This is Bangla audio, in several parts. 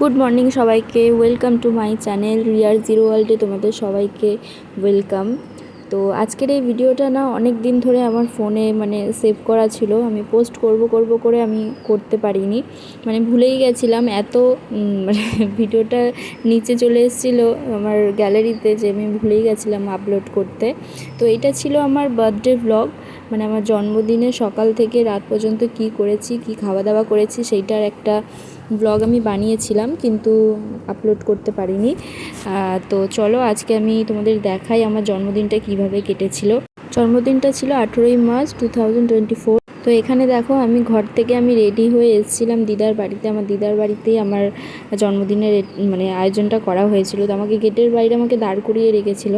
গুড মর্নিং সবাইকে ওয়েলকাম টু মাই চ্যানেল রিয়ার জিরো ওয়ার্ল্ডে তোমাদের সবাইকে ওয়েলকাম তো আজকের এই ভিডিওটা না অনেক দিন ধরে আমার ফোনে মানে সেভ করা ছিল, আমি পোস্ট করব করব, করে আমি করতে পারিনি। মানে ভুলেই গেছিলাম, এত মানে ভিডিওটা নিচে চলে এসেছিল আমার গ্যালারিতে যে আমি ভুলেই গেছিলাম আপলোড করতে। তো এটা ছিল আমার বার্থডে ব্লগ মানে আমার জন্মদিনে সকাল থেকে রাত পর্যন্ত কি করেছি, কি খাওয়া দাওয়া করেছি সেইটার একটা ব্লগ আমি বানিয়েছিলাম কিন্তু আপলোড করতে পারিনি। তো চলো আজকে আমি তোমাদের দেখাই আমার জন্মদিনটা কীভাবে কেটেছিল। জন্মদিনটা ছিল আঠেরোই March two thousand twenty four তো এখানে দেখো আমি ঘর থেকে আমি রেডি হয়ে এসেছিলাম দিদার বাড়িতে। আমার দিদার বাড়িতেই আমার জন্মদিনের মানে আয়োজনটা করা হয়েছিল। তো আমাকে গেটের বাইরে আমাকে দাঁড় করিয়ে রেখেছিল।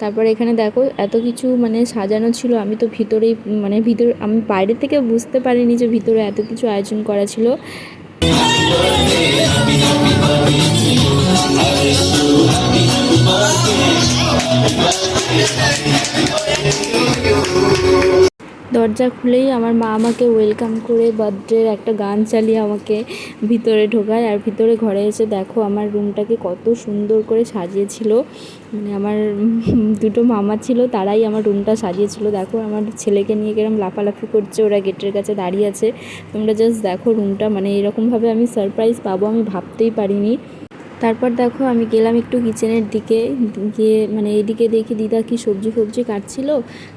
তারপরে এখানে দেখো এত কিছু মানে সাজানো ছিল। আমি তো ভিতরেই মানে ভিতর আমি বাইরে থেকে বুঝতে পারিনি যে ভিতরে এত কিছু আয়োজন করা ছিল। দরজা খুলেই আমার মা আমাকে ওয়েলকাম করে বার্থডের একটা গান চালিয়ে আমাকে ভিতরে ঢোকায়। আর ভিতরে ঘরে এসে দেখো আমার রুমটাকে কত সুন্দর করে সাজিয়েছিল। মানে আমার দুটো মামা ছিল, তারাই আমার রুমটা সাজিয়েছিল। দেখো, আমার ছেলেকে নিয়ে কিরম লাফালাফি করছে, ওরা গেটের কাছে দাঁড়িয়ে আছে। তোমরা জাস্ট দেখো রুমটা মানে এরকমভাবে আমি সারপ্রাইজ পাবো আমি ভাবতেই পারিনি। তারপর দেখো, আমি গেলাম একটু কিচেনের দিকে, গিয়ে মানে এদিকে দেখি দিদা কি সবজি ফবজি কাটছিল,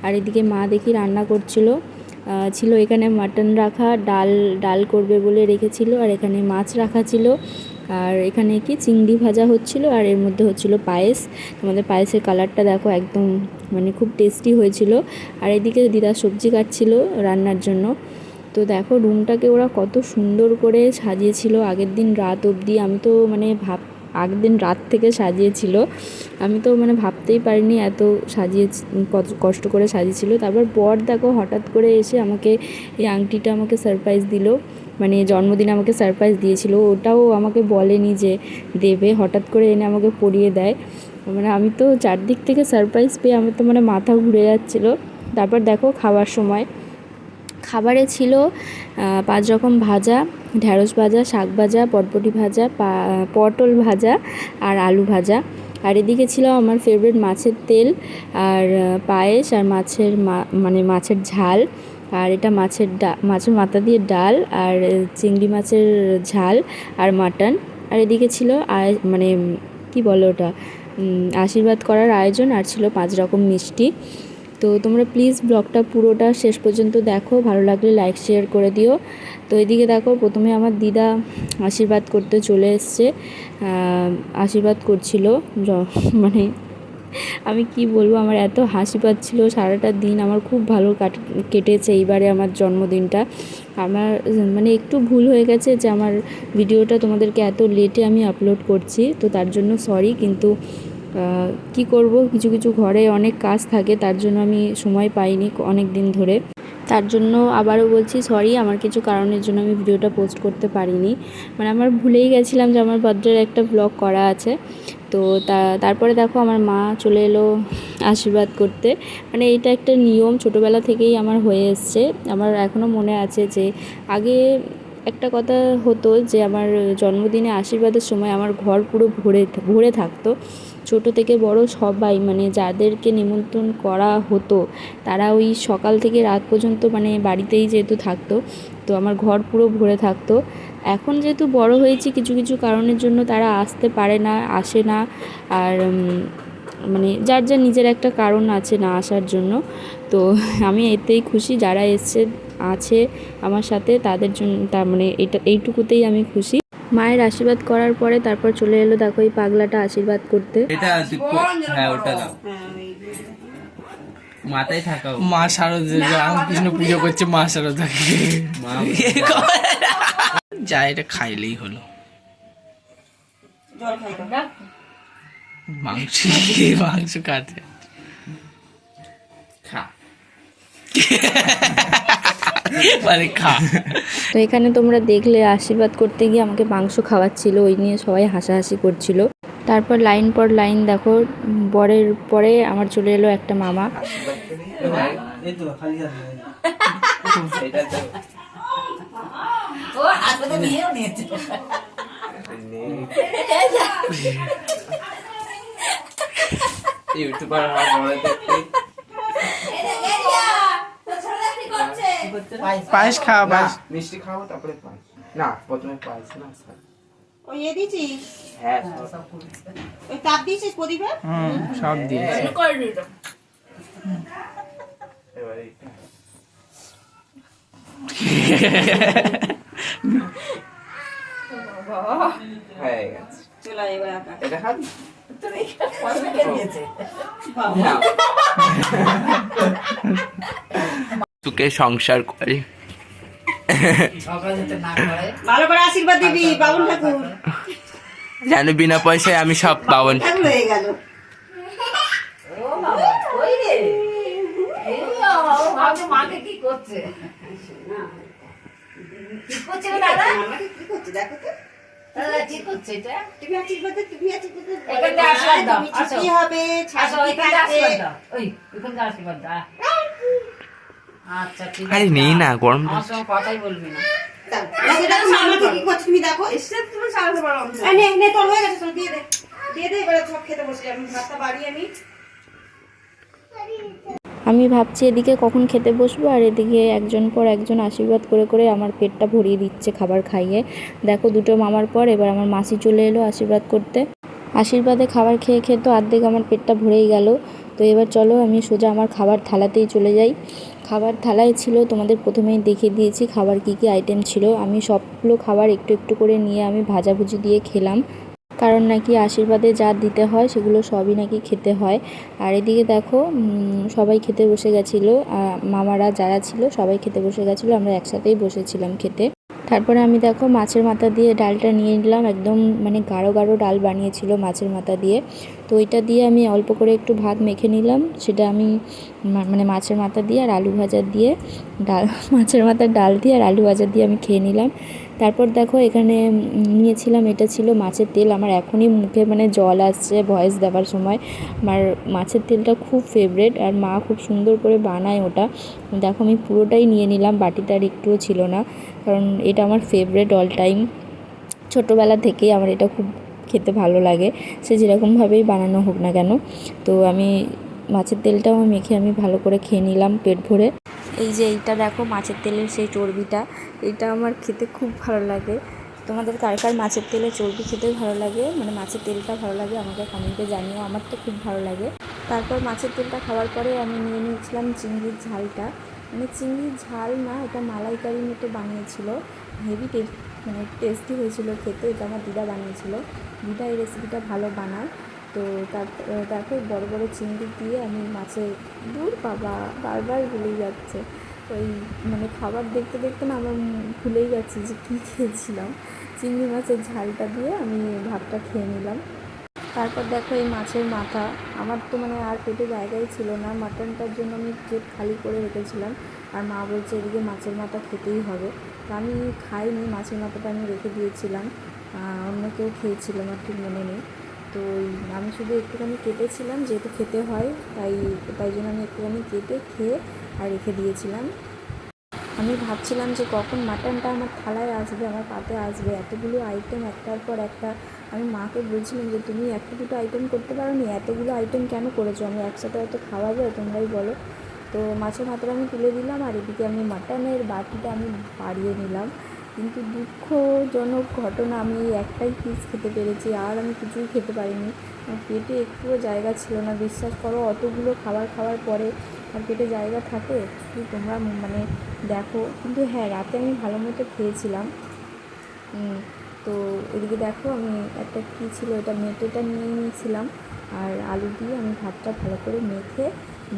আর এদিকে মা দেখি রান্না করছিল। ছিল এখানে মাটন রাখা, ডাল ডাল করবে বলে রেখেছিল, আর এখানে মাছ রাখা ছিল। আর এখানে কি চিংড়ি ভাজা হচ্ছিল আর এর মধ্যে হচ্ছিল পায়েস। তোমাদের পায়েসের কালারটা দেখো একদম মানে খুব টেস্টি হয়েছিল। আর এদিকে দিদা সবজি কাটছিল রান্নার জন্য। তো দেখো রুমটাকে ওরা কত সুন্দর করে সাজিয়েছিল আগের দিন রাত অবধি। আমি তো মানে ভাব, আগের দিন রাত থেকে সাজিয়েছিল। আমি তো মানে ভাবতেই পারিনি এত সাজিয়ে, কত কষ্ট করে সাজিয়েছিল। তারপর বর দেখো হঠাৎ করে এসে আমাকে, এই আংটিটা আমাকে সারপ্রাইজ দিল। মানে জন্মদিন আমাকে সারপ্রাইজ দিয়েছিল। ওটাও আমাকে বলেনি যে দেবে, হঠাৎ করে এনে আমাকে পরিয়ে দেয়। মানে আমি তো চারদিক থেকে সারপ্রাইজ পেয়ে আমার তো মানে মাথা ঘুরে যাচ্ছিল। তারপর দেখো খাওয়ার সময়। খাবারে ছিল পাঁচ রকম ভাজা ঢ্যাঁড়স ভাজা, শাক ভাজা, পটপটি ভাজা পটল ভাজা আর আলু ভাজা। আর এদিকে ছিল আমার ফেভারিট মাছের তেল আর পায়েস আর মাছের মানে মাছের ঝাল। আর এটা মাছের ডা, মাছের মাথা দিয়ে ডাল আর চিংড়ি মাছের ঝাল আর মাটন। আর এদিকে ছিল আয় মানে কি বলো ওটা আশীর্বাদ করার আয়োজন আর ছিল পাঁচ রকম মিষ্টি। তো তোমরা প্লিজ ব্লগটা পুরোটা শেষ পর্যন্ত দেখো, ভালো লাগলে লাইক শেয়ার করে দিও। তো এদিকে দেখো, প্রথমে আমার দিদা আশীর্বাদ করতে চলে এসছে আশীর্বাদ করছিল মানে আমি কি বলব, আমার এত হাসি পাচ্ছিল, সারাটা দিন আমার খুব ভালো কাট, কেটেছে এইবারে আমার জন্মদিনটা। আমার মানে একটু ভুল হয়ে গেছে যে আমার ভিডিওটা তোমাদেরকে এত লেটে আমি আপলোড করছি, তো তার জন্য সরি কিন্তু কি করব? কিছু কিছু ঘরে অনেক কাজ থাকে, তার জন্য আমি সময় পাইনি অনেক দিন ধরে। তার জন্য আবারও বলছি সরি আমার কিছু কারণের জন্য আমি ভিডিওটা পোস্ট করতে পারিনি। মানে আমার ভুলেই গেছিলাম যে আমার বার্থডের একটা ব্লগ করা আছে। তো তারপরে দেখো আমার মা চলে এলো আশীর্বাদ করতে। মানে এটা একটা নিয়ম ছোটোবেলা থেকেই আমার হয়ে এসছে। আমার এখনও মনে আছে যে আগে একটা কথা হতো যে আমার জন্মদিনে আশীর্বাদের সময় আমার ঘর পুরো ভরে ভরে থাকতো। ছোট থেকে বড় সবাই মানে যাদেরকে নিমন্ত্রণ করা হতো, তারা ওই সকাল থেকে রাত পর্যন্ত মানে বাড়িতেই যেহেতু থাকতো তো আমার ঘর পুরো ভরে থাকতো। এখন যেহেতু বড় হয়েছি কিছু কিছু কারণের জন্য তারা আসতে পারে না আসে না। আর মানে যার যার নিজের একটা কারণ আছে না আসার জন্য। তো আমি এতেই খুশি যারা এসছে আছে আমার সাথে তাদের জন্য তার মানে এটা এইটুকুতেই আমি খুশি। মায়ের আশীর্বাদ করার পরে তারপর চলে এলো দেখো এই পাগলাটা আশীর্বাদ করতে। এটা হ্যাঁ ওটা দাও। মাথায় থাকাও মা শারদা রামকৃষ্ণ পুজো করছে মা শারদাকে। মা যা এটা খাইলেই হলো। মাংস মাংস কাটে। মানে খা। তো এখানে তোমরা দেখলে আশীর্বাদ করতে গিয়ে আমাকে মাংস খাওয়াচ্ছিল ওই নিয়ে সবাই হাসাহাসি করছিল। তারপর লাইন পর লাইন দেখো বরের পরে আমার চলে এলো একটা মামা। ইউটিউবার পায়েস খাওয়া পায়েস। মিষ্টি খাব তারপরে পায়েস। না প্রথমে পায়েস না ওই এ দিয়েছিস? হ্যাঁ ওই তাপ দিয়েছিস প্রদীপে হুম সব দিয়ে এবার এইটা। হয়ে গেছে। চলে এবার এটা খাবি? তোকে সংসার করে। ভালো করে আশীর্বাদ দিবি বাবুল ঠাকুর। যেন বিনা পয়সায় আমি সব পাবন হয়ে গেল। কি করছে দেখো তো তুমি আশীর্বাদ দে, তুমি আশীর্বাদ দে। তুমি চিঠি হবে ছাড়বি থাকবে আচ্ছা ঠিক আরে নেই না গরম আমার সঙ্গে কথাই বলবি না। আমি। আমি ভাবছি এদিকে কখন খেতে বসবো আর এদিকে একজন পর একজন আশীর্বাদ করে করে আমার পেটটা ভরিয়ে দিচ্ছে খাবার খাইয়ে। দেখো দুটো মামার পর এবার আমার মাসি চলে এলো আশীর্বাদ করতে। আশীর্বাদে খাবার খেয়ে খেয়ে তো অর্ধেক আমার পেটটা ভরেই গেল। তো এবার চলো আমি সোজা আমার খাবার থালাতেই চলে যাই। খাবার থালায় ছিল, তোমাদের প্রথমেই দেখে দিয়েছি খাবার কি কি আইটেম ছিল। আমি সবগুলো খাবার একটু একটু করে নিয়ে আমি ভাজাভুজি দিয়ে খেলাম। কারণ নাকি আশীর্বাদে যা দিতে হয় সেগুলো সবই নাকি খেতে হয়। আর এদিকে দেখো সবাই খেতে বসে গেছিল। মামারা যারা ছিল সবাই খেতে বসে গেছিল, আমরা একসাথেই বসেছিলাম খেতে। তারপরে আমি দেখো মাছের মাথা দিয়ে ডালটা নিয়ে নিলাম। একদম মানে গাঢ় গাঢ় ডাল বানিয়েছিল মাছের মাথা দিয়ে। তো ওইটা দিয়ে আমি অল্প করে একটু ভাত মেখে নিলাম। সেটা আমি মানে মাছের মাথা দিয়ে আর আলু ভাজা দিয়ে, ডাল, মাছের মাথার ডাল দিয়ে আর আলু ভাজা দিয়ে আমি খেয়ে নিলাম। তারপর দেখো এখানে নিয়েছিলাম, এটা ছিল মাছের তেল। আমার এখনই মুখে মানে জল আসছে, ভয়েস দেওয়ার সময়। আমার মাছের তেলটা খুব ফেভারেট আর মা খুব সুন্দর করে বানায় ওটা। দেখো আমি পুরোটাই নিয়ে নিলাম, বাটিতে আর একটুও ছিল না, কারণ এটা আমার ফেভারেট অল টাইম ছোটোবেলা থেকেই আমার এটা খুব খেতে ভালো লাগে, সে যেরকমভাবেই বানানো হোক না কেন। তো আমি মাছের তেলটাও মেখে আমি ভালো করে খেয়ে নিলাম পেট ভরে। এই যে এইটা দেখো, মাছের তেলের সেই চর্বিটা। এটা আমার খেতে খুব ভালো লাগে। তোমাদের কার কার মাছের তেলে চর্বি খেতে ভালো লাগে? মানে মাছের তেলটা ভালো লাগে, আমাকে কমেন্টে জানিও, আমার তো খুব ভালো লাগে। তারপর মাছের তেলটা খাওয়ার পরে আমি নিয়ে নিয়েছিলাম চিংড়ির ঝালটা। মানে চিংড়ির ঝাল না, এটা মালাইকারির মতো বানিয়েছিল। হেভি টেস্ট মানে টেস্টি হয়েছিল খেতে, এটা আমার দিদা বানিয়েছিল। দিদা এই রেসিপিটা ভালো বানায়। তো তারপর বড় বড় চিংড়ি দিয়ে আমি মাছের দূর বাবা বারবার ভুলেই যাচ্ছে। ওই মানে খাবার দেখতে দেখতে না আমার ভুলেই যাচ্ছি যে কী খেয়েছিলাম। চিংড়ি মাছের ঝালটা দিয়ে আমি ভাতটা খেয়ে নিলাম। তারপর দেখো এই মাছের মাথা। আমার তো মানে আর পেটে জায়গাই ছিল না। মাটনটার জন্য আমি পেট খালি করে রেখেছিলাম। আর মা বলছে এদিকে মাছের মাথা খেতেই হবে। তো আমি খাইনি, মাছের মাথাটা আমি রেখে দিয়েছিলাম। অন্য কেউ খেয়েছিল আমার ঠিক মনে নেই। তো আমি শুধু একটুখানি কেটেছিলাম, যেহেতু খেতে হয়, তাই তাই জন্য আমি একটুখানি কেটে খেয়ে আর রেখে দিয়েছিলাম। আমি ভাবছিলাম যে কখন মাটনটা আমার থালায় আসবে, আমার পাতে আসবে, এতগুলো আইটেম একটার পর একটা। আমি মাকে বলছিলাম যে, তুমি একটা দুটো আইটেম করতে পারো নি এতগুলো আইটেম কেন করেছ? আমি একসাথে হয়তো খাওয়া যায় তোমরাই বলো। তো মাছের মাথাটা আমি তুলে দিলাম, আর এদিকে আমি মাটনের বাটিটা আমি বাড়িয়ে নিলাম। কিন্তু দুঃখজনক ঘটনা, আমি এই একটাই পিস খেতে পেরেছি। আর আমি কিছুই খেতে পারিনি। পেটে একটুও জায়গা ছিল না। বিশ্বাস করো, অতগুলো খাবার খাওয়ার পরে আর পেটে জায়গা থাকে শুধু তোমরা মানে দেখো। কিন্তু হ্যাঁ রাতে আমি ভালো মতো খেয়েছিলাম। তো এদিকে দেখো, আমি একটা কী ছিল এটা মেটেটা নিয়ে নিয়েছিলাম। আর আলু দিয়ে আমি ভাতটা ভালো করে মেখে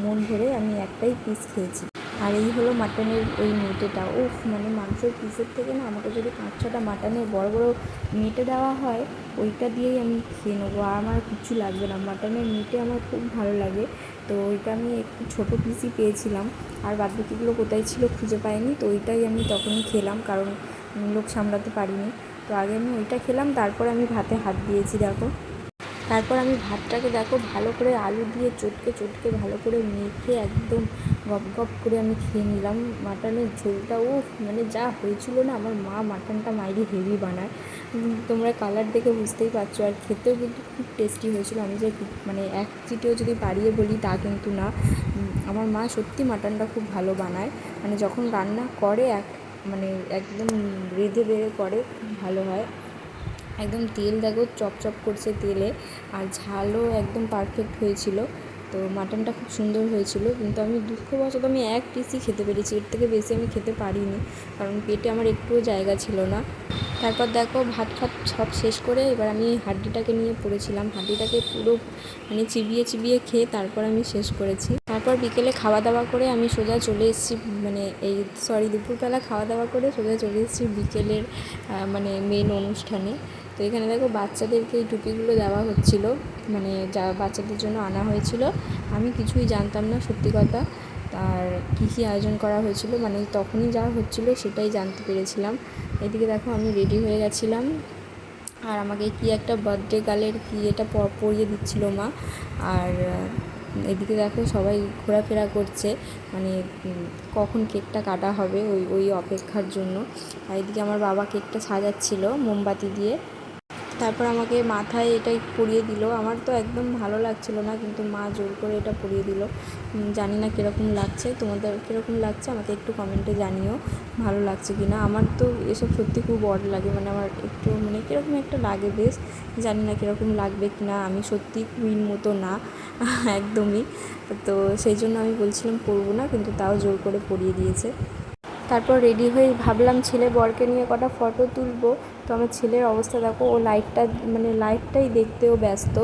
মন ভরে আমি একটাই পিস খেয়েছি। আর এই হলো মাটনের ওই মেটেটা উফ মানে মাংসের পিসের থেকে না আমাকে যদি পাঁচ ছটা মাটনের বড় বড় মেটে দেওয়া হয়, ওইটা দিয়েই আমি খেয়ে নেব। আর আমার কিছু লাগবে না। মাটনের মেটে আমার খুব ভালো লাগে। তো ওইটা আমি একটু ছোটো পিসই পেয়েছিলাম। আর বাদ বাকিগুলো কোথায় ছিল খুঁজে পাইনি। তো ওইটাই আমি তখনই খেলাম, কারণ লোক সামলাতে পারিনি। তো আগে আমি ওইটা খেলাম, তারপর আমি ভাতে হাত দিয়েছি, দেখো। তারপর আমি ভাতটাকে দেখো ভালো করে আলু দিয়ে চটকে চটকে ভালো করে মেখে একদম গপ গপ করে আমি খেয়ে নিলাম। মাটনের ঝোলটা ও মানে যা হয়েছিল না, আমার মা মাটনটা মাইরি হেভি বানায়। তোমরা কালার দেখে বুঝতেই পারছ। আর খেতেও কিন্তু খুব টেস্টি হয়েছিল। আমি যে মানে এক চিটেও যদি বাড়িয়ে বলি তা কিন্তু না। আমার মা সত্যি মাটনটা খুব ভালো বানায়। মানে যখন রান্না করে, এক মানে একদম রেঁধে বেড়ে করে, খুব ভালো হয়। একদম তেল দেখো চপচপ করছে তেলে। আর ঝালও একদম পারফেক্ট হয়েছিল। তো মাটনটা খুব সুন্দর হয়েছিল। কিন্তু আমি দুঃখবশত আমি এক পিসই খেতে পেরেছি। এর থেকে বেশি আমি খেতে পারিনি। কারণ পেটে আমার একটুও জায়গা ছিল না। তারপর দেখো ভাত ফাত সব শেষ করে এবার আমি হাড্ডিটাকে নিয়ে পড়েছিলাম। হাড্ডিটাকে পুরো মানে চিবিয়ে চিবিয়ে খেয়ে তারপর আমি শেষ করেছি। তারপর বিকেলে খাওয়া দাওয়া করে আমি সোজা চলে এসেছি মানে এই সরি দুপুরবেলা খাওয়া দাওয়া করে সোজা চলে এসেছি বিকেলের মানে মেন অনুষ্ঠানে। তো এখানে দেখো বাচ্চাদেরকে এই টুপিগুলো দেওয়া হচ্ছিল মানে যা বাচ্চাদের জন্য আনা হয়েছিল। আমি কিছুই জানতাম না, সত্যি কথা। আর কী কী আয়োজন করা হয়েছিল মানে তখনই যা হচ্ছিল সেটাই জানতে পেরেছিলাম। এদিকে দেখো আমি রেডি হয়ে গেছিলাম। আর আমাকে কি একটা বার্থডে গালের কি এটা পরিয়ে দিচ্ছিল মা। আর এদিকে দেখো সবাই ঘোরাফেরা করছে মানে কখন কেকটা কাটা হবে ওই ওই অপেক্ষার জন্য। আর এদিকে আমার বাবা কেকটা সাজাচ্ছিল মোমবাতি দিয়ে। তারপর আমাকে মাথায় এটাই পরিয়ে দিল। আমার তো একদম ভালো লাগছিল না, কিন্তু মা জোর করে এটা পরিয়ে দিল। জানি না কীরকম লাগছে, তোমাদের কীরকম লাগছে আমাকে একটু কমেন্টে জানিও, ভালো লাগছে কি না আমার তো এসব সত্যি খুব অড লাগে মানে আমার একটু মানে কীরকম একটা লাগে বেশ, জানি না কীরকম লাগবে কি না আমি সত্যি কুইন মতো না, একদমই। তো সেই জন্য আমি বলছিলাম পরবো না, কিন্তু তাও জোর করে পরিয়ে দিয়েছে। তারপর রেডি হয়ে ভাবলাম ছেলে বরকে নিয়ে কটা ফটো তুলবো। তো আমার ছেলের অবস্থা দেখো, ও লাইটটা মানে লাইটটাই দেখতেও ব্যস্ত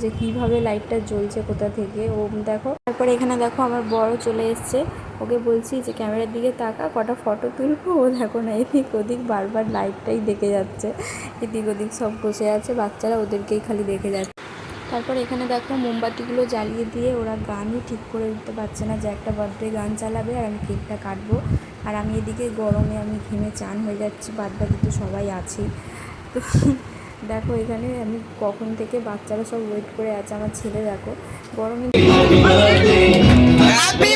যে কীভাবে লাইটটা জ্বলছে কোথা থেকে। ও দেখো, তারপরে এখানে দেখো আমার বড় চলে এসছে। ওকে বলছি যে ক্যামেরার দিকে তাকা, কটা ফটো তুলবো। ও দেখো না, এদিক ওদিক বারবার লাইটটাই দেখে যাচ্ছে। এদিক ওদিক সব বসে আছে, বাচ্চারা ওদেরকেই খালি দেখে যাচ্ছে। তারপর এখানে দেখো মোমবাতিগুলো জ্বালিয়ে দিয়ে ওরা গানই ঠিক করে উঠতে পারছে না যে একটা বার্থডে গান চালাবে আর আমি কেকটা কাটবো। আর আমি এদিকে গরমে আমি ঘেমে চান হয়ে যাচ্ছি বাদ বাকি তো সবাই আছে। তো দেখো এখানে আমি কখন থেকে বাচ্চারা সব ওয়েট করে আছে, আমার ছেলে দেখো। গরমে Happy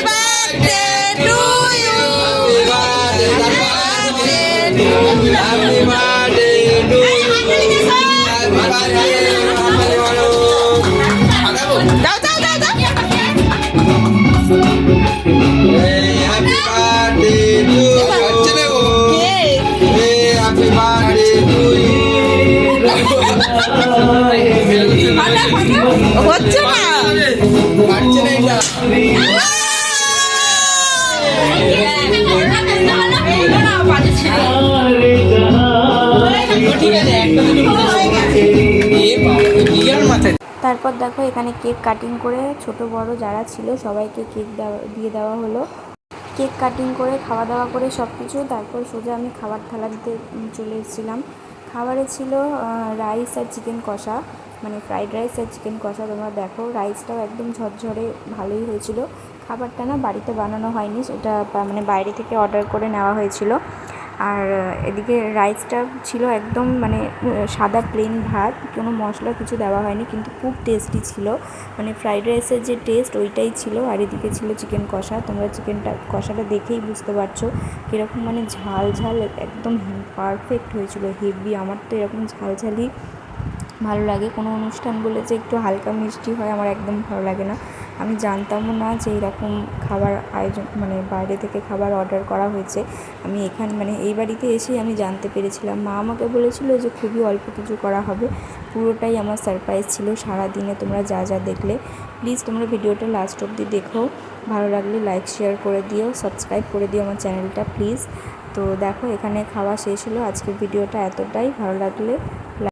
তারপর দেখো এখানে কেক কাটিং করে ছোট বড় যারা ছিল সবাইকে কেক দেওয়া, দিয়ে দেওয়া হলো। কেক কাটিং করে, খাওয়া দাওয়া করে সব কিছু তারপর সোজা আমি খাবার থালা দিতে চলে এসেছিলাম। খাবারে ছিল রাইস আর চিকেন কষা। মানে ফ্রাইড রাইস আর চিকেন কষা, তোমরা দেখো। রাইসটাও একদম ঝরঝরে ভালোই হয়েছিল। খাবারটা না বাড়িতে বানানো হয়নি, সেটা মানে বাইরে থেকে অর্ডার করে নেওয়া হয়েছিল। আর এদিকে রাইসটা ছিল একদম মানে সাদা প্লেন ভাত। কোনো মশলা কিছু দেওয়া হয়নি, কিন্তু খুব টেস্টি ছিল। মানে ফ্রাইড রাইসের যে টেস্ট ওইটাই ছিল। আর এদিকে ছিল চিকেন কষা। তোমরা চিকেনটা কষাটা দেখেই বুঝতে পারছ কীরকম মানে ঝাল ঝাল, একদম পারফেক্ট হয়েছিল। হেভি, আমার তো এরকম ঝালঝালি ভালো লাগে। কোনো অনুষ্ঠান বলে যে একটু হালকা মিষ্টি হয়, আমার একদম ভালো লাগে না। আমি জানতামও না যে এরকম খাবার আয়োজন মানে বাইরে থেকে খাবার অর্ডার করা হয়েছে। আমি এখান মানে এই বাড়িতে এসেই আমি জানতে পেরেছিলাম। মা আমাকে বলেছিল যে খুবই অল্প কিছু করা হবে। পুরোটাই আমার সারপ্রাইজ ছিল। সারা দিনে তোমরা যা যা দেখলে। প্লিজ তোমরা ভিডিওটা লাস্ট অবধি দেখো। ভালো লাগলে লাইক শেয়ার করে দিও। সাবস্ক্রাইব করে দিও আমার চ্যানেলটা প্লিজ তো দেখো, এখানে খাওয়া শেষ হলো। আজকের ভিডিওটা এতটাই। ভালো লাগলে